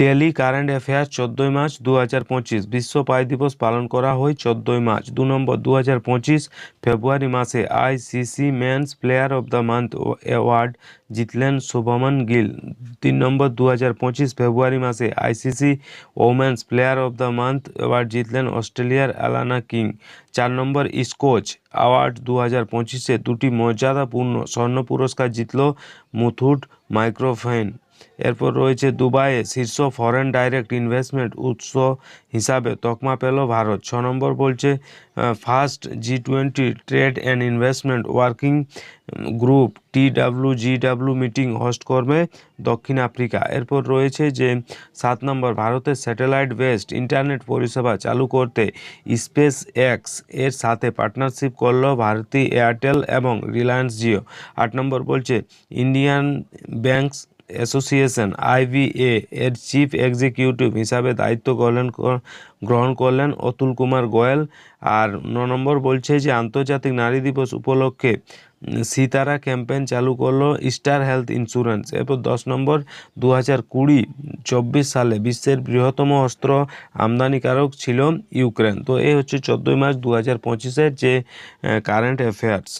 Daily current affairs চোদ্দোই March দু বিশ্ব পাই দিবস পালন করা হয় চোদ্দোই মার্চ। দু নম্বর দু হাজার পঁচিশ, ফেব্রুয়ারি মাসে ICC men's player of the month award জিতলেন শুভমন গিল। তিন নম্বর দু হাজার পঁচিশ, ফেব্রুয়ারি মাসে ICC women's player of the month award জিতলেন অস্ট্রেলিয়ার অ্যালানা কিং। চার নম্বর স্কোচ অ্যাওয়ার্ড দু হাজার পঁচিশে দুটি মর্যাদাপূর্ণ স্বর্ণ পুরস্কার জিতল মুথুট মাইক্রোফাইন এরপর রয়েছে দুবাইয়ে শীর্ষ ফরেন ডাইরেক্ট ইনভেস্টমেন্ট উৎস হিসাবে তকমা পেল ভারত। ছ নম্বর বলছে first G twenty trade and investment working group T W G W meeting host করবে দক্ষিণ আফ্রিকা। এরপর রয়েছে যে, সাত নম্বর, ভারতের স্যাটেলাইট বেসড ইন্টারনেট পরিষেবা চালু করতে স্পেস এক্সের সাথে পার্টনারশিপ করল ভারতী এয়ারটেল এবং রিলায়েন্স জিও আট নম্বর বলছে ইন্ডিয়ান ব্যাংকস অ্যাসোসিয়েশন, আইবিএ এর চিফ এক্সিকিউটিভ হিসাবে দায়িত্ব করলেন গ্রহণ করলেন অতুল কুমার গোয়েল। আর ন নম্বর বলছে যে, আন্তর্জাতিক নারী দিবস উপলক্ষে সিতারা ক্যাম্পেইন চালু করল স্টার হেলথ ইন্স্যুরেন্স। এরপর দশ নম্বর দু হাজার কুড়ি চব্বিশ সালে বিশ্বের বৃহত্তম অস্ত্র আমদানিকারক ছিল ইউক্রেন। তো এই হচ্ছে চোদ্দোই মার্চ দু হাজার পঁচিশের যে কারেন্ট অ্যাফেয়ার্স